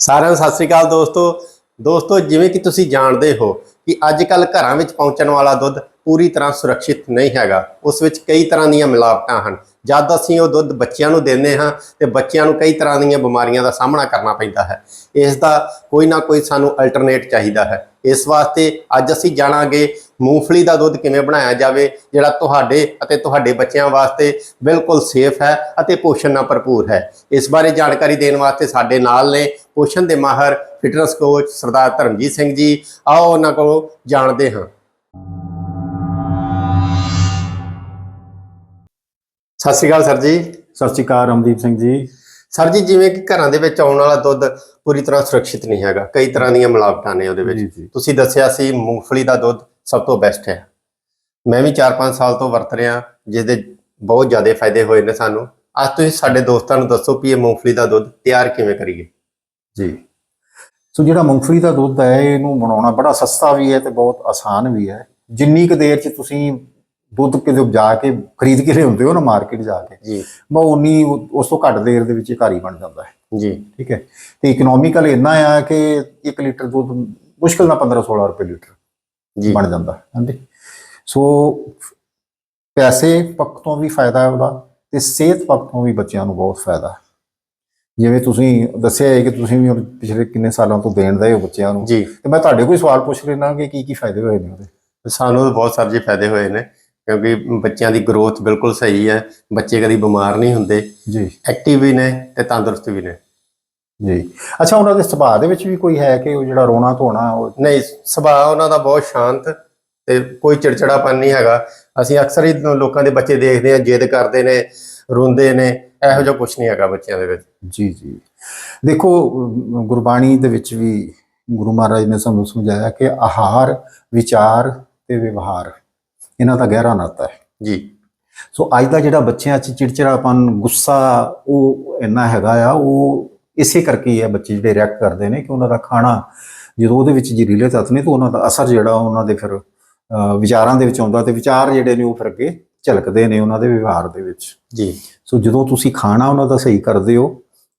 ਸਾਰਿਆਂ ਨੂੰ ਸਤਿ ਸ੍ਰੀ ਅਕਾਲ ਦੋਸਤੋ। ਦੋਸਤੋ, ਜਿਵੇਂ ਕਿ ਤੁਸੀਂ ਜਾਣਦੇ ਹੋ ਕਿ ਅੱਜ ਕੱਲ ਘਰਾਂ ਵਿੱਚ ਪਹੁੰਚਣ ਵਾਲਾ ਦੁੱਧ ਪੂਰੀ ਤਰ੍ਹਾਂ ਸੁਰੱਖਿਅਤ ਨਹੀਂ ਹੈਗਾ। ਉਸ ਵਿੱਚ ਕਈ ਤਰ੍ਹਾਂ ਦੀਆਂ ਮਿਲਾਵਟਾਂ ਹਨ। ਜਦ ਅਸੀਂ ਉਹ ਦੁੱਧ ਬੱਚਿਆਂ ਨੂੰ ਦਿੰਦੇ ਹਾਂ ਤੇ ਬੱਚਿਆਂ ਨੂੰ ਕਈ ਤਰ੍ਹਾਂ ਦੀਆਂ ਬਿਮਾਰੀਆਂ ਦਾ ਸਾਹਮਣਾ ਕਰਨਾ ਪੈਂਦਾ ਹੈ। ਇਸ ਦਾ ਕੋਈ ਨਾ ਕੋਈ ਸਾਨੂੰ ਅਲਟਰਨੇਟ ਚਾਹੀਦਾ ਹੈ। ਇਸ ਵਾਸਤੇ ਅੱਜ ਅਸੀਂ ਜਾਣਾਂਗੇ ਮੂੰਗਫਲੀ ਦਾ ਦੁੱਧ ਕਿਵੇਂ ਬਣਾਇਆ ਜਾਵੇ, ਜਿਹੜਾ ਤੁਹਾਡੇ ਅਤੇ ਤੁਹਾਡੇ ਬੱਚਿਆਂ ਵਾਸਤੇ ਬਿਲਕੁਲ ਸੇਫ ਹੈ ਅਤੇ ਪੋਸ਼ਣ ਨਾਲ ਭਰਪੂਰ ਹੈ। ਇਸ ਬਾਰੇ ਜਾਣਕਾਰੀ ਦੇਣ ਵਾਸਤੇ ਸਾਡੇ ਨਾਲ ਨੇ ਪੋਸ਼ਣ ਦੇ ਮਾਹਰ ਫਿਟਨੈਸ ਕੋਚ ਸਰਦਾਰ ਧਰਮਜੀਤ ਸਿੰਘ ਜੀ। ਆਓ ਉਹਨਾਂ ਕੋਲੋਂ ਜਾਣਦੇ ਹਾਂ। ਸਤਿ ਸ਼੍ਰੀ ਅਕਾਲ ਸਰ ਜੀ। ਸਤਿ ਸ਼੍ਰੀ ਅਕਾਲ ਰਮਦੀਪ ਸਿੰਘ ਜੀ। ਸਰ ਜੀ ਜਿਵੇਂ ਕਿ ਘਰਾਂ ਦੇ ਵਿੱਚ ਆਉਣ ਵਾਲਾ ਦੁੱਧ ਪੂਰੀ ਤਰ੍ਹਾਂ ਸੁਰੱਖਿਅਤ ਨਹੀਂ ਹੈਗਾ। ਕਈ ਤਰ੍ਹਾਂ ਦੀਆਂ ਮਿਲਾਵਟਾਂ ਨੇ ਉਹਦੇ ਵਿੱਚ। ਤੁਸੀਂ ਦੱਸਿਆ ਸੀ ਮੂੰਗਫਲੀ ਦਾ ਦੁੱਧ ਸਭ ਤੋਂ ਬੈਸਟ ਹੈ। ਮੈਂ ਵੀ 4-5 ਸਾਲ ਤੋਂ ਵਰਤ ਰਿਹਾ ਜਿਸ ਦੇ ਬਹੁਤ ਜ਼ਿਆਦਾ ਫਾਇਦੇ ਹੋਏ ਨੇ ਸਾਨੂੰ। ਅੱਜ ਤੁਸੀਂ ਸਾਡੇ ਦੋਸਤਾਂ ਨੂੰ ਦੱਸੋ ਵੀ ਇਹ ਮੂੰਗਫਲੀ ਦਾ ਦੁੱਧ ਤਿਆਰ ਕਿਵੇਂ ਕਰੀਏ। ਜੀ। ਸੋ ਜਿਹੜਾ ਮੂੰਗਫਲੀ ਦਾ ਦੁੱਧ ਹੈ ਇਹਨੂੰ ਬਣਾਉਣਾ ਬੜਾ ਸਸਤਾ ਵੀ ਹੈ ਤੇ ਬਹੁਤ ਆਸਾਨ ਵੀ ਹੈ। ਜਿੰਨੀ ਕੁ ਦੇਰ 'ਚ ਤੁਸੀਂ ਦੁੱਧ ਕਿਤੇ ਜਾ ਕੇ ਖਰੀਦ ਕੇ ਲਿਆਉਂਦੇ ਹੋ ਨਾ ਮਾਰਕੀਟ ਜਾ ਕੇ ਜੀ। ਬਾ ਉਨੀ ਉਸ ਤੋਂ ਘੱਟ ਦੇਰ ਦੇ ਵਿੱਚ ਘਰ ਹੀ ਬਣ ਜਾਂਦਾ ਹੈ। ਜੀ। ਠੀਕ ਹੈ। ਤੇ ਇਕਨੋਮਿਕਲ ਇੰਨਾ ਆ ਕਿ 1 ਲੀਟਰ ਦੁੱਧ ਮੁਸ਼ਕਲ ਨਾਲ 15-16 ਰੁਪਏ ਲੀਟਰ ਜੀ। ਬਣ ਜਾਂਦਾ ਹੈ ਹਾਂਜੀ। ਸੋ ਪੈਸੇ ਪੱਖ ਤੋਂ ਵੀ ਫਾਇਦਾ ਹੈ ਉਹਦਾ ਤੇ ਸਿਹਤ ਪੱਖ ਤੋਂ ਵੀ ਬੱਚਿਆਂ ਨੂੰ ਬਹੁਤ ਫਾਇਦਾ ਹੈ। ਜਿਵੇਂ ਤੁਸੀਂ ਦੱਸਿਆ ਹੈ ਕਿ ਤੁਸੀਂ ਵੀ ਪਿਛਲੇ ਕਿੰਨੇ ਸਾਲਾਂ ਤੋਂ ਦੇਣ ਰਹੇ ਹੋ ਬੱਚਿਆਂ ਨੂੰ ਜੀ। ਤੇ ਮੈਂ ਤੁਹਾਡੇ ਕੋਈ ਸਵਾਲ ਪੁੱਛ ਲੈਣਾ ਕਿ ਕੀ ਕੀ ਫਾਇਦੇ ਹੋਏ ਨੇ ਉਹਦੇ? ਸਾਨੂੰ ਤਾਂ ਬਹੁਤ ਸਾਰੇ ਫਾਇਦੇ ਹੋਏ ਨੇ। ਕਿਉਂਕਿ ਬੱਚਿਆਂ ਦੀ ਗਰੋਥ ਬਿਲਕੁਲ ਸਹੀ ਹੈ ਬੱਚੇ ਕਦੀ ਬਿਮਾਰ ਨਹੀਂ ਹੁੰਦੇ। ਜੀ। ਐਕਟਿਵ ਵੀ ਨੇ ਤੇ ਤੰਦਰੁਸਤ ਵੀ ਨੇ। ਜੀ। ਅੱਛਾ ਉਹਨਾਂ ਦੇ ਸੁਭਾਅ ਦੇ ਵਿੱਚ ਵੀ ਕੋਈ ਹੈ ਕਿ ਉਹ ਜਿਹੜਾ ਰੋਣਾ ਧੋਣਾ ਉਹ ਨਹੀਂ ਸੁਭਾਅ ਉਹਨਾਂ ਦਾ ਬਹੁਤ ਸ਼ਾਂਤ ਤੇ ਕੋਈ ਚਿੜਚਿੜਾਪਨ ਨਹੀਂ ਹੈਗਾ। ਅਸੀਂ ਅਕਸਰ ਹੀ ਲੋਕਾਂ ਦੇ ਬੱਚੇ ਦੇਖਦੇ ਹਾਂ ਜਿੱਦ ਕਰਦੇ ਨੇ ਰੋਂਦੇ ਨੇ ਇਹੋ ਜਿਹਾ ਕੁਝ ਨਹੀਂ ਹੈਗਾ ਬੱਚਿਆਂ ਦੇ ਵਿੱਚ। ਜੀ ਜੀ। ਦੇਖੋ ਗੁਰਬਾਣੀ ਦੇ ਵਿੱਚ ਵੀ ਗੁਰੂ ਮਹਾਰਾਜ ਨੇ ਸਾਨੂੰ ਸਮਝਾਇਆ ਕਿ ਆਹਾਰ ਵਿਚਾਰ ਤੇ ਵਿਵਹਾਰ। ਇਹਨਾਂ ਦਾ ਗਹਿਰਾ ਨਾਤਾ ਹੈ। ਜੀ। ਸੋ ਅੱਜ ਦਾ ਜਿਹੜਾ ਬੱਚਿਆਂ 'ਚ ਚਿੜਚਿੜਾਪਨ ਗੁੱਸਾ ਉਹ ਇੰਨਾ ਹੈਗਾ ਆ ਉਹ ਇਸੇ ਕਰਕੇ ਹੀ ਆ ਬੱਚੇ ਜਿਹੜੇ ਰਿਐਕਟ ਕਰਦੇ ਨੇ ਕਿ ਉਹਨਾਂ ਦਾ ਖਾਣਾ ਜਦੋਂ ਉਹਦੇ ਵਿੱਚ ਜ਼ਹਿਰੀਲੇ ਤੱਤ ਨੇ ਤਾਂ ਉਹਨਾਂ ਦਾ ਅਸਰ ਜਿਹੜਾ ਉਹਨਾਂ ਦੇ ਫਿਰ ਵਿਚਾਰਾਂ ਦੇ ਵਿੱਚ ਆਉਂਦਾ ਤੇ ਵਿਚਾਰ ਜਿਹੜੇ ਨੇ ਉਹ ਫਿਰ ਅੱਗੇ ਝਲਕਦੇ ਨੇ ਉਹਨਾਂ ਦੇ ਵਿਵਹਾਰ ਦੇ ਵਿੱਚ। ਜੀ। ਸੋ ਜਦੋਂ ਤੁਸੀਂ ਖਾਣਾ ਉਹਨਾਂ ਦਾ ਸਹੀ ਕਰਦੇ ਹੋ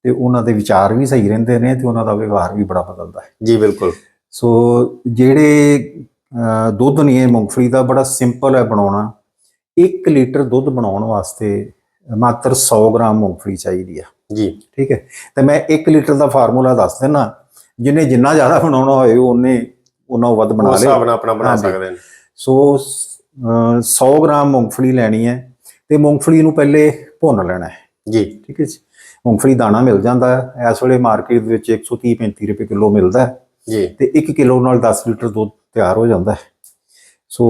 ਤੇ ਉਹਨਾਂ ਦੇ ਵਿਚਾਰ ਵੀ ਸਹੀ ਰਹਿੰਦੇ ਨੇ ਤੇ ਉਹਨਾਂ ਦਾ ਵਿਵਹਾਰ ਵੀ ਬੜਾ ਬਦਲਦਾ ਹੈ। ਜੀ ਬਿਲਕੁਲ। ਸੋ ਜਿਹੜੇ ਦੁੱਧ ਨਹੀਂ ਹੈ ਮੂੰਗਫਲੀ ਦਾ ਬੜਾ ਸਿੰਪਲ ਹੈ ਬਣਾਉਣਾ। 1 ਲੀਟਰ ਦੁੱਧ ਬਣਾਉਣ ਵਾਸਤੇ ਮਾਤਰ 100 ਗ੍ਰਾਮ ਮੂੰਗਫਲੀ ਚਾਹੀਦੀ ਹੈ ਜੀ। ਠੀਕ ਹੈ? ਤੇ ਮੈਂ 1 ਲੀਟਰ ਦਾ ਫਾਰਮੂਲਾ ਦੱਸ ਦਿੰਨਾ ਜਿਹਨੇ ਜਿੰਨਾ ਜ਼ਿਆਦਾ ਬਣਾਉਣਾ ਹੋਏ ਉਹਨੇ ਉਹਨਾਂ ਵੱਧ ਬਣਾ ਉਸ ਲੇ ਹਿਸਾਬ ਨਾਲ ਆਪਣਾ ਬਣਾ। ਸਕਦੇ ਨੇ। ਸੋ ਅਹ, 100 ਗ੍ਰਾਮ ਮੂੰਗਫਲੀ ਲੈਣੀ ਹੈ ਤੇ ਮੂੰਗਫਲੀ ਨੂੰ ਪਹਿਲੇ ਭੁੰਨ ਲੈਣਾ ਹੈ। ਜੀ। ਠੀਕ ਹੈ ਜੀ? ਮੂੰਗਫਲੀ ਦਾਣਾ ਮਿਲ ਜਾਂਦਾ ਹੈ। ਇਸ ਵੇਲੇ ਮਾਰਕੀਟ ਦੇ ਵਿੱਚ 130 35 ਰੁਪਏ ਕਿਲੋ ਮਿਲਦਾ ਹੈ। ਜੀ। ਤੇ 1 ਕਿਲੋ ਨਾਲ 10 ਲੀਟਰ ਦੁੱਧ ਤਿਆਰ ਹੋ ਜਾਂਦਾ ਹੈ। ਸੋ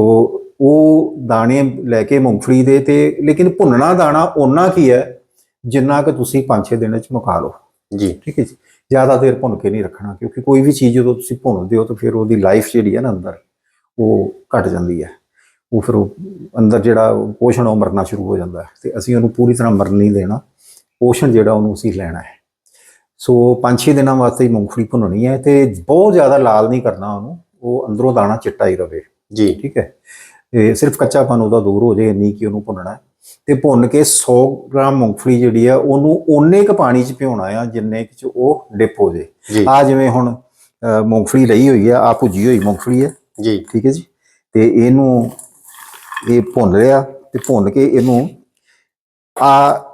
ਉਹ ਦਾਣੇ ਲੈ ਕੇ ਮੂੰਗਫਲੀ ਦੇ ਤੇ ਲੇਕਿਨ ਭੁੰਨਣਾ ਦਾਣਾ ਓਨਾ ਕੀ ਹੈ ਜਿੰਨਾ ਕਿ ਤੁਸੀਂ 5-6 ਦਿਨ ਵਿੱਚ ਮੁਕਾ ਲਓ। ਜੀ। ਠੀਕ ਹੈ ਜੀ। ਜ਼ਿਆਦਾ ਦੇਰ ਭੁੰਨ ਕੇ ਨਹੀਂ ਰੱਖਣਾ ਕਿਉਂਕਿ ਕੋਈ ਵੀ ਚੀਜ਼ ਜਦੋਂ ਤੁਸੀਂ ਭੁੰਨਦੇ ਹੋ ਤਾਂ ਫਿਰ ਉਹਦੀ ਲਾਈਫ ਜਿਹੜੀ ਹੈ ਨਾ ਅੰਦਰ ਉਹ ਘਟ ਜਾਂਦੀ ਹੈ। ਉਹ ਫਿਰ ਅੰਦਰ ਜਿਹੜਾ ਪੋਸ਼ਣ ਉਹ ਮਰਨਾ ਸ਼ੁਰੂ ਹੋ ਜਾਂਦਾ ਹੈ ਤੇ ਅਸੀਂ ਉਹਨੂੰ ਪੂਰੀ ਤਰ੍ਹਾਂ ਮਰਨ ਨਹੀਂ ਦੇਣਾ। ਪੋਸ਼ਣ ਜਿਹੜਾ ਉਹਨੂੰ ਅਸੀਂ ਲੈਣਾ ਹੈ। ਸੋ 5-6 ਦਿਨਾਂ ਵਾਸਤੇ ਹੀ ਮੂੰਗਫਲੀ ਭੁੰਨਣੀ ਹੈ ਤੇ ਬਹੁਤ ਜ਼ਿਆਦਾ ਲਾਲ ਨਹੀਂ ਕਰਨਾ ਉਹਨੂੰ। ਉਹ ਅੰਦਰੋਂ ਦਾਣਾ ਚਿੱਟਾ ਹੀ ਰਵੇ। ਜੀ। ਠੀਕ ਹੈ? ਤੇ ਸਿਰਫ ਕੱਚਾਪਨ ਉਹਦਾ ਦੂਰ ਹੋ ਜਾਏ ਇੰਨੀ ਕਿ ਉਹਨੂੰ ਭੁੰਨਣਾ ਤੇ ਭੁੰਨ ਕੇ 100 ਗ੍ਰਾਮ ਮੂੰਗਫਲੀ ਜਿਹੜੀ ਆ ਉਹਨੂੰ ਓਨੇ ਕ ਪਾਣੀ ਚ ਭਿਉਣਾ ਆ ਜਿੰਨੇ ਕੁ ਉਹ ਡਿਪ ਹੋ ਜੇ। ਆ ਜਿਵੇਂ ਹੁਣ ਮੂੰਗਫਲੀ ਲਈ ਹੋਈ ਆ ਆ ਭੁੱਜੀ ਹੋਈ ਮੂੰਗਫਲੀ ਹੈ ਜੀ। ਠੀਕ ਹੈ ਜੀ? ਤੇ ਇਹਨੂੰ ਇਹ ਭੁੰਨ ਲਿਆ ਤੇ ਭੁੰਨ ਕੇ ਇਹਨੂੰ ਆ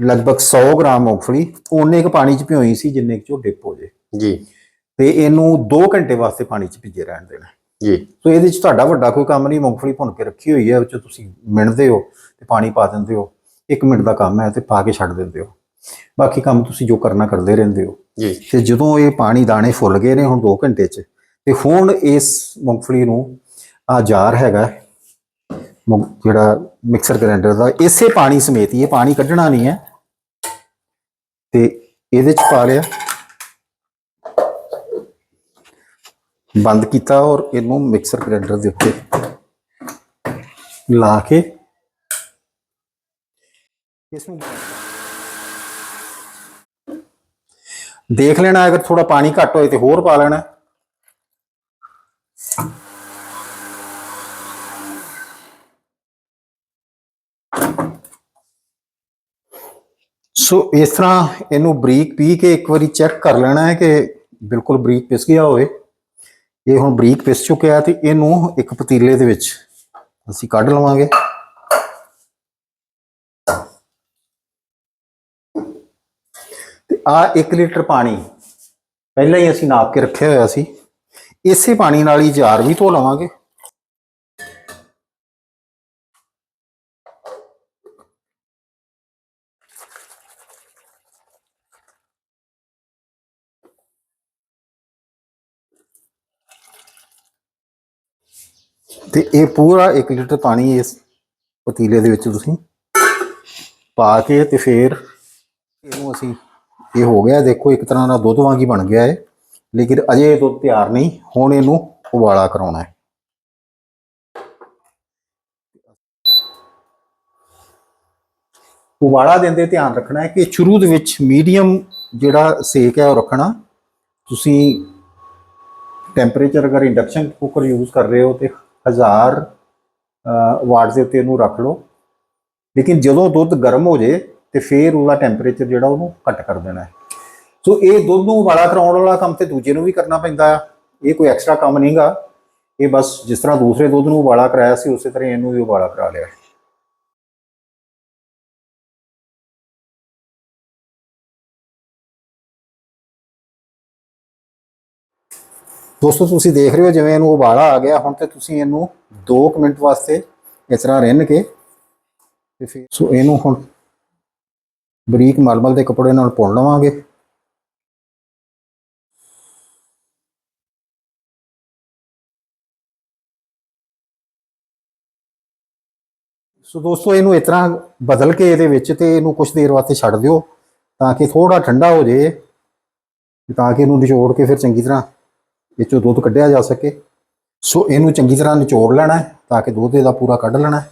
ਲਗਭਗ 100 ਗ੍ਰਾਮ ਮੂੰਗਫਲੀ ਓਨੇ ਕ ਪਾਣੀ ਚ ਭਿਓਈ ਸੀ ਜਿੰਨੇ ਕੁ ਉਹ ਡਿਪ ਹੋ ਜੇ ਜੀ। ਤੇ ਇਹਨੂੰ 2 ਘੰਟੇ ਵਾਸਤੇ ਪਾਣੀ ਚ ਭਿੱਜੇ ਰਹਿਣ ਦੇਣਾ। ਜੀ। ਸੋ ਇਹਦੇ ਚ ਤੁਹਾਡਾ ਵੱਡਾ ਕੋਈ ਕੰਮ ਨਹੀਂ ਮੂੰਗਫਲੀ ਭੁੰਨ ਕੇ ਰੱਖੀ ਹੋਈ ਹੈ ਵਿੱਚ ਤੁਸੀਂ ਮਿਣਦੇ ਹੋ ਤੇ ਪਾਣੀ ਪਾ ਦਿੰਦੇ ਹੋ। 1 ਮਿੰਟ ਦਾ ਕੰਮ ਹੈ ਤੇ ਪਾ ਕੇ ਛੱਡ ਦਿੰਦੇ ਹੋ। ਬਾਕੀ ਕੰਮ ਤੁਸੀਂ ਜੋ ਕਰਨਾ ਕਰਦੇ ਰਹਿੰਦੇ ਹੋ। ਜੀ। ਤੇ ਜਦੋਂ ਇਹ ਪਾਣੀ ਦਾਣੇ ਫੁੱਲ ਗਏ ਨੇ ਹੁਣ 2 ਘੰਟੇ ਚ ਤੇ ਹੁਣ ਇਸ ਮੂੰਗਫਲੀ ਨੂੰ ਆ ਜਾਰ ਹੈਗਾ ਜਿਹੜਾ ਮਿਕਸਰ ਗ੍ਰਾਈਂਡਰ ਦਾ ਇਸੇ ਪਾਣੀ ਸਮੇਤ ਹੀ ਇਹ ਪਾਣੀ ਕੱਢਣਾ ਨਹੀਂ ਹੈ। ਤੇ ਇਹਦੇ ਚ ਪਾ ਲਿਆ। ਬੰਦ ਕੀਤਾ ਔਰ ਇਹਨੂੰ ਮਿਕਸਰ ਗ੍ਰਾਈਂਡਰ ਦੇ ਉੱਤੇ ਲਾ ਕੇ ਇਸ ਨੂੰ ਦੇਖ ਲੈਣਾ, ਅਗਰ ਥੋੜਾ ਪਾਣੀ ਘੱਟ ਹੋਏ ਤੇ ਹੋਰ ਪਾ ਲੈਣਾ। ਸੋ ਇਸ ਤਰ੍ਹਾਂ ਇਹਨੂੰ ਬਰੀਕ ਪੀ ਕੇ ਇੱਕ ਵਾਰੀ ਚੈੱਕ ਕਰ ਲੈਣਾ ਹੈ ਕਿ ਬਿਲਕੁਲ ਬਰੀਕ ਪਿਸ ਗਿਆ ਹੋਵੇ। ਇਹ ਹੁਣ ਬਰੀਕ ਪਿਸ ਚੁੱਕਿਆ ਤੇ ਇਹਨੂੰ ਇੱਕ ਪਤੀਲੇ ਦੇ ਵਿੱਚ ਅਸੀਂ ਕੱਢ ਲਵਾਂਗੇ। ਤੇ ਆ 1 ਲੀਟਰ ਪਾਣੀ ਪਹਿਲਾਂ ਹੀ ਅਸੀਂ ਨਾਪ ਕੇ ਰੱਖਿਆ ਹੋਇਆ ਸੀ। ਇਸੇ ਪਾਣੀ ਨਾਲ ਹੀ ਜਾਰ ਵੀ ਧੋ ਲਵਾਂਗੇ। ਤੇ ਇਹ ਪੂਰਾ 1 ਲੀਟਰ ਪਾਣੀ ਇਸ ਪਤੀਲੇ ਦੇ ਵਿੱਚ ਤੁਸੀਂ ਪਾ ਕੇ ਤੇ ਫਿਰ ਇਹਨੂੰ ਅਸੀਂ ਇਹ ਹੋ ਗਿਆ, ਦੇਖੋ ਇੱਕ ਤਰ੍ਹਾਂ ਦਾ ਦੁੱਧ ਵਾਂਗ ਹੀ ਬਣ ਗਿਆ ਹੈ ਲੇਕਿਨ ਅਜੇ ਇਹ ਦੁੱਧ ਤਿਆਰ ਨਹੀਂ, ਹੁਣ ਇਹਨੂੰ ਉਬਾਲਾ ਕਰਾਉਣਾ ਹੈ। ਉਬਾਲਾ ਦਿੰਦੇ ਧਿਆਨ ਰੱਖਣਾ ਹੈ ਕਿ ਸ਼ੁਰੂ ਦੇ ਵਿੱਚ ਮੀਡੀਅਮ ਜਿਹੜਾ ਸੇਕ ਹੈ ਉਹ ਰੱਖਣਾ, ਤੁਸੀਂ ਟੈਂਪਰੇਚਰ ਅਗਰ ਇੰਡਕਸ਼ਨ ਕੁੱਕਰ ਯੂਜ਼ ਕਰ ਰਹੇ ਹੋ ਤੇ 1000 ਵਾਟ ਦੇ ਉੱਤੇ ਇਹਨੂੰ ਰੱਖ ਲਓ। ਲੇਕਿਨ ਜਦੋਂ ਦੁੱਧ ਗਰਮ ਹੋ ਜੇ ਤੇ ਫਿਰ ਉਹਦਾ ਟੈਂਪਰੇਚਰ ਜਿਹੜਾ ਉਹਨੂੰ ਘੱਟ ਕਰ ਦੇਣਾ ਹੈ। ਸੋ ਇਹ ਦੁੱਧ ਨੂੰ ਉਬਾਲਾ ਕਰਾਉਣ ਵਾਲਾ ਕੰਮ ਤੇ ਦੂਜੇ ਨੂੰ ਵੀ ਕਰਨਾ ਪੈਂਦਾ ਆ। ਇਹ ਕੋਈ ਐਕਸਟਰਾ ਕੰਮ ਨਹੀਂਗਾ। ਇਹ ਬਸ ਜਿਸ ਤਰ੍ਹਾਂ ਦੂਸਰੇ ਦੁੱਧ ਨੂੰ ਉਬਾਲਾ ਕਰਾਇਆ ਸੀ, ਉਸੇ ਤਰ੍ਹਾਂ ਇਹਨੂੰ ਵੀ ਉਬਾਲਾ ਕਰਾ ਲਿਆ। ਦੋਸਤੋ, ਤੁਸੀਂ ਦੇਖ ਰਹੇ ਹੋ ਜਿਵੇਂ ਇਹਨੂੰ ਉਬਾਲਾ ਆ ਗਿਆ। ਹੁਣ ਤੇ ਤੁਸੀਂ ਇਹਨੂੰ 2 ਮਿੰਟ ਵਾਸਤੇ ਇਸ ਤਰ੍ਹਾਂ ਰਿੰਨ ਕੇ ਤੇ ਫਿਰ ਸੋ ਇਹਨੂੰ ਹੁਣ ਬਰੀਕ ਮਲਮਲ ਦੇ ਕੱਪੜੇ ਨਾਲ ਪੁਣ ਲਵਾਂਗੇ। ਸੋ ਦੋਸਤੋ, ਇਹਨੂੰ ਇਸ ਤਰ੍ਹਾਂ ਬਦਲ ਕੇ ਇਹਦੇ ਵਿੱਚ ਤੇ ਇਹਨੂੰ ਕੁਝ ਦੇਰ ਵਾਸਤੇ ਛੱਡ ਦਿਓ ਤਾਂ ਕਿ ਥੋੜਾ ਠੰਡਾ ਹੋ ਜੇ ਤਾਂ ਕਿ ਇਹਨੂੰ ਨਿਚੋੜ ਕੇ ਫਿਰ ਚੰਗੀ ਤਰ੍ਹਾਂ ਇਹ ਚੋਂ ਦੁੱਧ ਕੱਢਿਆ ਜਾ ਸਕੇ। ਸੋ ਇਹਨੂੰ ਚੰਗੀ ਤਰ੍ਹਾਂ ਨਿਚੋੜ ਲੈਣਾ ਹੈ ਤਾਂ ਕਿ ਦੁੱਧ ਇਹਦਾ ਪੂਰਾ ਕੱਢ ਲੈਣਾ ਹੈ।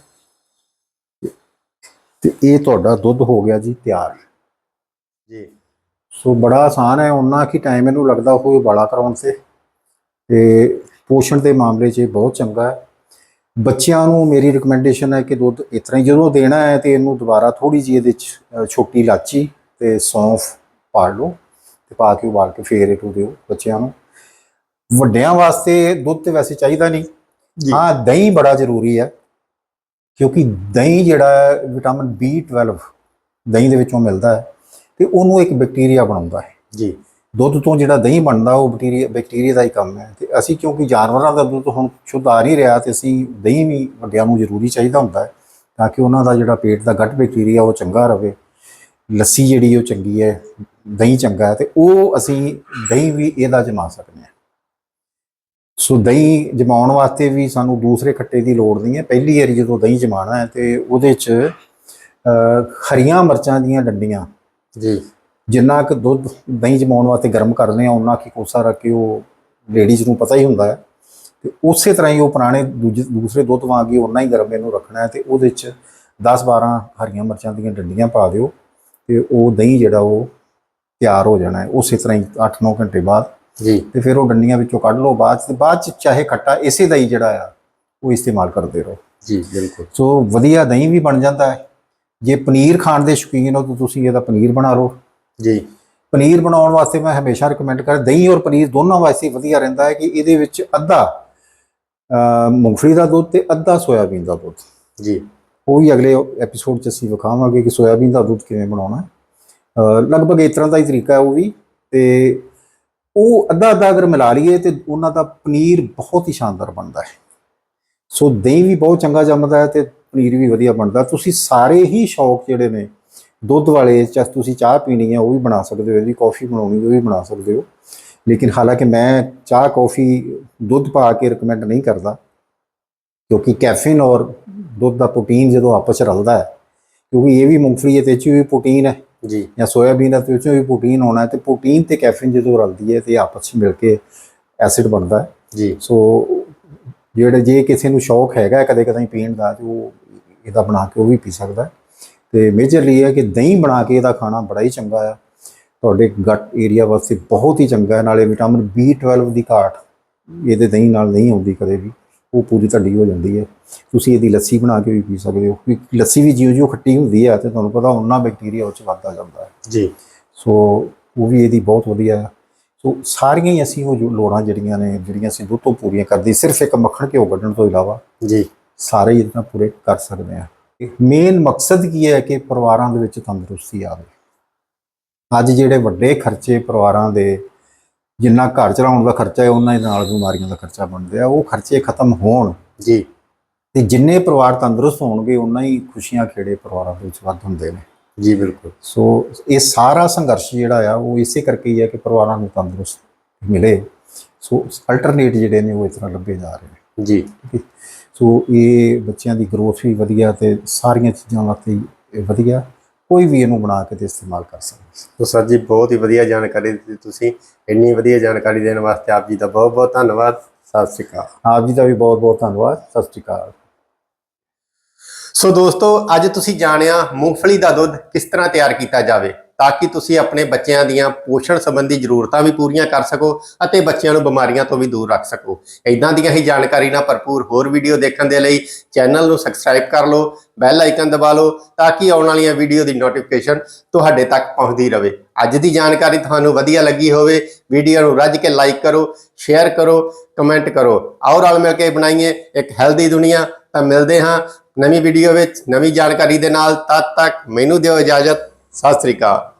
ਤੇ ਇਹ ਤੁਹਾਡਾ ਦੁੱਧ ਹੋ ਗਿਆ ਜੀ ਤਿਆਰ। ਜੀ। ਸੋ ਬੜਾ ਆਸਾਨ ਹੈ ਉਹਨਾਂ ਕੀ ਟਾਈਮ ਇਹਨੂੰ ਲੱਗਦਾ ਹੋਏ ਬਾਲਾ ਕਰਾਉਣ ਸੇ। ਤੇ ਪੋਸ਼ਣ ਦੇ ਮਾਮਲੇ 'ਚ ਇਹ ਬਹੁਤ ਚੰਗਾ ਹੈ। ਬੱਚਿਆਂ ਨੂੰ ਮੇਰੀ ਰਿਕਮੈਂਡੇਸ਼ਨ ਹੈ ਕਿ ਦੁੱਧ ਇਸ ਤਰ੍ਹਾਂ ਹੀ ਜਦੋਂ ਦੇਣਾ ਹੈ ਤੇ ਇਹਨੂੰ ਦੁਬਾਰਾ ਥੋੜੀ ਜਿਹੀ ਇਹਦੇ 'ਚ ਛੋਟੀ ਇਲਾਚੀ ਤੇ ਸੌਂਫ ਪਾ ਲਓ ਤੇ ਪਾ ਕੇ ਉਬਾਲ ਕੇ ਫੇਰ ਇਹਨੂੰ ਦਿਓ ਬੱਚਿਆਂ ਨੂੰ। ਵੱਡਿਆਂ ਵਾਸਤੇ ਦੁੱਧ ਤੇ ਵੈਸੇ ਚਾਹੀਦਾ ਨਹੀਂ। ਹਾਂ ਦਹੀਂ ਬੜਾ ਜ਼ਰੂਰੀ ਹੈ ਕਿਉਂਕਿ ਦਹੀਂ ਜਿਹੜਾ ਹੈ ਵਿਟਾਮਿਨ B12 ਦਹੀਂ ਦੇ ਵਿੱਚੋਂ ਮਿਲਦਾ ਹੈ ਤੇ ਉਹਨੂੰ ਇੱਕ ਬੈਕਟੀਰੀਆ ਬਣਾਉਂਦਾ ਹੈ। ਜੀ। ਦੁੱਧ ਤੋਂ ਜਿਹੜਾ ਦਹੀਂ ਬਣਦਾ ਉਹ ਬੈਕਟੀਰੀਆ ਬੈਕਟੀਰੀਆ ਦਾ ਹੀ ਕੰਮ ਹੈ ਤੇ ਅਸੀਂ ਕਿਉਂਕਿ ਜਾਨਵਰਾਂ ਦਾ ਦੁੱਧ ਹੁਣ ਸ਼ੁੱਧ ਆ ਨਹੀਂ ਰਿਹਾ ਤੇ ਅਸੀਂ ਦਹੀਂ ਵੀ ਵੱਡਿਆਂ ਨੂੰ ਜ਼ਰੂਰੀ ਚਾਹੀਦਾ ਹੁੰਦਾ ਹੈ ਤਾਂ ਕਿ ਉਹਨਾਂ ਦਾ ਜਿਹੜਾ ਪੇਟ ਦਾ ਗੱਟ ਬੈਕਟੀਰੀਆ ਉਹ ਚੰਗਾ ਰਵੇ। ਲੱਸੀ ਜਿਹੜੀ ਉਹ ਚੰਗੀ ਹੈ ਦਹੀਂ ਚੰਗਾ ਹੈ ਤੇ ਉਹ ਅਸੀਂ ਦਹੀਂ ਵੀ ਇਹਦਾ ਜਮਾ ਸਕਦੇ ਹਾਂ। ਸੋ ਦਹੀਂ ਜਮਾਉਣ ਵਾਸਤੇ ਵੀ ਸਾਨੂੰ ਦੂਸਰੇ ਖੱਟੇ ਦੀ ਲੋੜ ਨਹੀਂ ਹੈ। ਪਹਿਲੀ ਵਾਰੀ ਜਦੋਂ ਦਹੀਂ ਜਮਾਣਾ ਹੈ ਤੇ ਉਹਦੇ 'ਚ ਅ, ਹਰੀਆਂ ਮਿਰਚਾਂ ਦੀਆਂ ਡੰਡੀਆਂ। ਜੀ। ਜਿੰਨਾ ਕੁ ਦੁੱਧ ਦਹੀਂ ਜਮਾਉਣ ਵਾਸਤੇ ਗਰਮ ਕਰਦੇ ਆ ਉਹਨਾਂ ਕੀ ਕੋਸਾ ਰੱਖ ਕੇ ਉਹ ਲੇਡੀਜ਼ ਨੂੰ ਪਤਾ ਹੀ ਹੁੰਦਾ ਹੈ। ਤੇ ਉਸੇ ਤਰ੍ਹਾਂ ਹੀ ਉਹ ਪੁਰਾਣੇ ਦੂਸਰੇ ਦੁੱਧ ਵਾਂਗ ਹੀ ਉਹਨਾਂ ਹੀ ਗਰਮ ਇਹਨੂੰ ਰੱਖਣਾ ਹੈ ਤੇ ਉਹਦੇ 'ਚ 10-12 ਹਰੀਆਂ ਮਿਰਚਾਂ ਦੀਆਂ ਡੰਡੀਆਂ ਪਾ ਦਿਓ ਤੇ ਉਹ ਦਹੀਂ ਜਿਹੜਾ ਉਹ ਤਿਆਰ ਹੋ ਜਾਣਾ ਹੈ। ਉਸੇ ਤਰ੍ਹਾਂ ਹੀ 8-9 ਘੰਟੇ ਬਾਅਦ ਜੀ। ਤੇ ਫਿਰ ਉਹ ਡੰਡੀਆਂ ਵਿੱਚੋਂ ਕੱਢ ਲਓ ਬਾਅਦ 'ਚ ਤੇ ਬਾਅਦ 'ਚ ਚਾਹੇ ਖੱਟਾ ਇਸੇ ਦਾ ਹੀ ਜਿਹੜਾ ਆ ਉਹ ਇਸਤੇਮਾਲ ਕਰਦੇ ਰਹੋ। ਜੀ ਬਿਲਕੁਲ। ਸੋ ਵਧੀਆ ਦਹੀਂ ਵੀ ਬਣ ਜਾਂਦਾ ਹੈ। ਜੇ ਪਨੀਰ ਖਾਣ ਦੇ ਸ਼ੌਕੀਨ ਹੋ ਤਾਂ ਤੁਸੀਂ ਇਹਦਾ ਪਨੀਰ ਬਣਾ ਲਓ। ਜੀ। ਪਨੀਰ ਬਣਾਉਣ ਵਾਸਤੇ ਮੈਂ ਹਮੇਸ਼ਾ ਰეკਮੈਂਡ ਕਰ ਦਹੀਂ ਔਰ ਪਨੀਰ ਦੋਨਾਂ ਵਾਸਤੇ ਵਧੀਆ ਰਹਿੰਦਾ ਹੈ ਕਿ ਇਹਦੇ ਵਿੱਚ ਅੱਧਾ ਮੂੰਗਫਲੀ ਦਾ ਦੁੱਧ ਤੇ ਅੱਧਾ ਸੋਇਆਬੀਨ ਦਾ ਦੁੱਧ। ਜੀ। ਉਹ ਵੀ ਅਗਲੇ ਐਪੀਸੋਡ 'ਚ ਅਸੀਂ ਵਿਖਾਵਾਂਗੇ ਕਿ ਸੋਇਆਬੀਨ ਦਾ ਦੁੱਧ ਕਿਵੇਂ ਬਣਾਉਣਾ ਲਗਭਗ ਇਸ ਤਰ੍ਹਾਂ ਦਾ ਹੀ ਤਰੀਕਾ ਹੈ ਉਹ ਵੀ ਤੇ ਉਹ ਅੱਧਾ ਅੱਧਾ ਅਗਰ ਮਿਲਾ ਲਈਏ ਤੇ ਉਹਨਾਂ ਦਾ ਪਨੀਰ ਬਹੁਤ ਹੀ ਸ਼ਾਨਦਾਰ ਬਣਦਾ ਹੈ। ਸੋ ਦਹੀਂ ਵੀ ਬਹੁਤ ਚੰਗਾ ਜੰਮਦਾ ਹੈ ਤੇ ਪਨੀਰ ਵੀ ਵਧੀਆ ਬਣਦਾ। ਤੁਸੀਂ ਸਾਰੇ ਹੀ ਸ਼ੌਕ ਜਿਹੜੇ ਨੇ, ਦੁੱਧ ਵਾਲੇ ਚਾਹ ਤੁਸੀਂ ਚਾਹ ਪੀਣੀ ਹੈ ਉਹ ਵੀ ਬਣਾ ਸਕਦੇ ਹੋ, ਇਹਦੀ ਕਾਫੀ ਬਣਾਉਣੀ ਉਹ ਵੀ ਬਣਾ ਸਕਦੇ ਹੋ। ਲੇਕਿਨ ਹਾਲਾਂਕਿ ਮੈਂ ਚਾਹ, ਕਾਫੀ, ਦੁੱਧ ਪਾ ਕੇ ਰეკਮੈਂਡ ਨਹੀਂ ਕਰਦਾ ਕਿਉਂਕਿ ਕੈਫੀਨ ਔਰ ਦੁੱਧ ਦਾ ਪ੍ਰੋਟੀਨ ਜਦੋਂ ਆਪਸ ਚ ਰਲਦਾ ਹੈ, ਕਿਉਂਕਿ ਇਹ ਵੀ ਮੂੰਗਫਲੀ ਹੈ ਤੇ ਇਹ 'ਚ ਵੀ ਪ੍ਰੋਟੀਨ ਹੈ। ਜੀ। ਜਾਂ ਸੋਇਆਬੀਨ ਹੈ ਤੇ ਉਹ 'ਚ ਵੀ ਪ੍ਰੋਟੀਨ ਹੋਣਾ ਤੇ ਪ੍ਰੋਟੀਨ ਤੇ ਕੈਫੀਨ ਜਦੋਂ ਰਲਦੀ ਹੈ ਤੇ ਆਪਸ ਚ ਮਿਲ ਕੇ ਐਸਿਡ ਬਣਦਾ ਹੈ। ਜੀ। ਸੋ ਜਿਹੜੇ ਜੇ ਕਿਸੇ ਨੂੰ ਸ਼ੌਕ ਹੈਗਾ ਕਦੇ ਕਦੇ ਪੀਣ ਦਾ ਤੇ ਉਹ ਇਹਦਾ ਬਣਾ ਕੇ ਉਹ ਵੀ ਪੀ ਸਕਦਾ। ਤੇ ਮੇਜਰਲੀ ਇਹ ਹੈ ਕਿ ਦਹੀਂ ਬਣਾ ਕੇ ਇਹਦਾ ਖਾਣਾ ਬੜਾ ਹੀ ਚੰਗਾ ਆ ਤੁਹਾਡੇ ਗੱਟ ਏਰੀਆ ਵਾਸਤੇ ਬਹੁਤ ਹੀ ਚੰਗਾ ਹੈ। ਨਾਲੇ ਵਿਟਾਮਿਨ B12 ਦੀ ਘਾਟ ਇਹਦੇ ਦਹੀਂ ਨਾਲ ਨਹੀਂ ਆਉਂਦੀ ਕਦੇ ਵੀ। ਉਹ ਪੂਰੀ ਤੁਹਾਡੀ ਹੋ ਜਾਂਦੀ ਹੈ। ਤੁਸੀਂ ਇਹਦੀ ਲੱਸੀ ਬਣਾ ਕੇ ਵੀ ਪੀ ਸਕਦੇ ਹੋ। ਕਿਉਂਕਿ ਲੱਸੀ ਵੀ ਜਿਉਂ-ਜਿਉਂ ਖੱਟੀ ਹੁੰਦੀ ਹੈ ਤੇ ਤੁਹਾਨੂੰ ਪਤਾ ਉਹਨਾਂ ਬੈਕਟੀਰੀਆ ਉਹ ਚ ਵੱਧਦਾ ਜਾਂਦਾ ਹੈ। ਜੀ। ਸੋ ਉਹ ਵੀ ਇਹਦੀ ਬਹੁਤ ਵਧੀਆ ਹੈ। ਸੋ ਸਾਰੀਆਂ ਹੀ ਅਸੀਂ ਉਹ ਜੋ ਲੋੜਾਂ ਜਿਹੜੀਆਂ ਨੇ ਜਿਹੜੀਆਂ ਅਸੀਂ ਦੁੱਧ ਤੋਂ ਪੂਰੀਆਂ ਕਰਦੀ ਸਿਰਫ ਇੱਕ ਮੱਖਣ ਘਿਓ ਕੱਢਣ ਤੋਂ ਇਲਾਵਾ ਜੀ। ਸਾਰੇ ਹੀ ਨਾਲ ਪੂਰੇ ਕਰ ਸਕਦੇ ਹਾਂ। ਮੇਨ ਮਕਸਦ ਕੀ ਹੈ ਕਿ ਪਰਿਵਾਰਾਂ ਦੇ ਵਿੱਚ ਤੰਦਰੁਸਤੀ ਆਵੇ। ਅੱਜ ਜਿਹੜੇ ਵੱਡੇ ਖਰਚੇ ਪਰਿਵਾਰਾਂ ਦੇ ਜਿੰਨਾ ਘਰ ਚਲਾਉਣ ਦਾ ਖਰਚਾ ਹੈ ਉਹਨਾਂ ਦੇ ਨਾਲ ਬਿਮਾਰੀਆਂ ਦਾ ਖਰਚਾ ਬਣਦਾ ਹੈ ਉਹ ਖਰਚੇ ਖਤਮ ਹੋਣ। ਜੀ। ਤੇ ਜਿੰਨੇ ਪਰਿਵਾਰ ਤੰਦਰੁਸਤ ਹੋਣਗੇ ਉਨਾ ਹੀ ਖੁਸ਼ੀਆਂ ਖੇੜੇ ਪਰਿਵਾਰਾਂ ਦੇ ਵਿੱਚ ਵੱਧ ਹੁੰਦੇ ਨੇ। ਜੀ ਬਿਲਕੁਲ। ਸੋ ਇਹ ਸਾਰਾ ਸੰਘਰਸ਼ ਜਿਹੜਾ ਆ ਉਹ ਇਸੇ ਕਰਕੇ ਹੀ ਹੈ ਕਿ ਪਰਿਵਾਰਾਂ ਨੂੰ ਤੰਦਰੁਸਤ ਮਿਲੇ। ਸੋ ਅਲਟਰਨੇਟ ਜਿਹੜੇ ਨੇ ਉਹ ਇਸ ਤਰ੍ਹਾਂ ਲੱਭੇ ਜਾ ਰਹੇ ਨੇ। ਜੀ। ਸੋ ਇਹ ਬੱਚਿਆਂ ਦੀ ਗਰੋਥ ਵੀ ਵਧੀਆ ਤੇ ਸਾਰੀਆਂ ਚੀਜ਼ਾਂ ਵਾਸਤੇ ਵਧੀਆ। ਕੋਈ ਵੀ ਇਹਨੂੰ ਬਣਾ ਕੇ ਤੇ ਇਸਤੇਮਾਲ ਕਰ ਸਕਦਾ ਤੋ ਸਰ ਜੀ ਬਹੁਤ ਹੀ ਵਧੀਆ ਜਾਣਕਾਰੀ ਦਿੱਤੀ ਤੁਸੀਂ। ਇੰਨੀ ਵਧੀਆ ਜਾਣਕਾਰੀ ਦੇਣ ਵਾਸਤੇ ਆਪ ਜੀ ਦਾ ਬਹੁਤ ਬਹੁਤ ਧੰਨਵਾਦ। ਸਤਿ ਸ਼੍ਰੀ ਅਕਾਲ। ਆਪ ਜੀ ਦਾ ਵੀ ਬਹੁਤ ਬਹੁਤ ਧੰਨਵਾਦ। ਸਤਿ ਸ਼੍ਰੀ ਅਕਾਲ। ਸੋ ਦੋਸਤੋ ਅੱਜ ਤੁਸੀਂ ਜਾਣਿਆ ਮੂੰਗਫਲੀ ਦਾ ਦੁੱਧ ਕਿਸ ਤਰ੍ਹਾਂ ਤਿਆਰ ਕੀਤਾ ਜਾਵੇ? ਤਾਂ ਕਿ ਤੁਸੀਂ ਆਪਣੇ ਬੱਚਿਆਂ ਦੀਆਂ ਪੋਸ਼ਣ ਸੰਬੰਧੀ ਜ਼ਰੂਰਤਾਂ ਵੀ ਪੂਰੀਆਂ ਕਰ ਸਕੋ ਅਤੇ ਬੱਚਿਆਂ ਨੂੰ ਬਿਮਾਰੀਆਂ ਤੋਂ ਵੀ ਦੂਰ ਰੱਖ ਸਕੋ। ਇਦਾਂ ਦੀਆਂ ਹੀ ਜਾਣਕਾਰੀ ਨਾਲ ਭਰਪੂਰ ਹੋਰ ਵੀਡੀਓ ਦੇਖਣ ਦੇ ਲਈ ਚੈਨਲ ਨੂੰ ਸਬਸਕ੍ਰਾਈਬ ਕਰ ਲਓ, ਬੈਲ ਆਈਕਨ ਦਬਾ ਲਓ ਤਾਂ ਕਿ ਆਉਣ ਵਾਲੀਆਂ ਵੀਡੀਓ ਦੀ ਨੋਟੀਫਿਕੇਸ਼ਨ ਤੁਹਾਡੇ ਤੱਕ ਪਹੁੰਚਦੀ ਰਹੇ। ਅੱਜ ਦੀ ਜਾਣਕਾਰੀ ਤੁਹਾਨੂੰ ਵਧੀਆ ਲੱਗੀ ਹੋਵੇ, ਵੀਡੀਓ ਨੂੰ ਰੱਜ ਕੇ ਲਾਈਕ ਕਰੋ ਸ਼ੇਅਰ ਕਰੋ ਕਮੈਂਟ ਕਰੋ। ਆਓ ਰਲ ਮਿਲ ਕੇ ਬਣਾਈਏ ਇੱਕ ਹੈਲਦੀ ਦੁਨੀਆ। ਤਾਂ ਮਿਲਦੇ ਹਾਂ ਨਵੀਂ ਵੀਡੀਓ ਵਿੱਚ ਨਵੀਂ ਜਾਣਕਾਰੀ ਦੇ ਨਾਲ। ਤਦ ਤੱਕ ਮੈਨੂੰ ਦਿਓ ਇਜਾਜ਼ਤ। ਸਤਿ ਸ੍ਰੀ ਅਕਾਲ।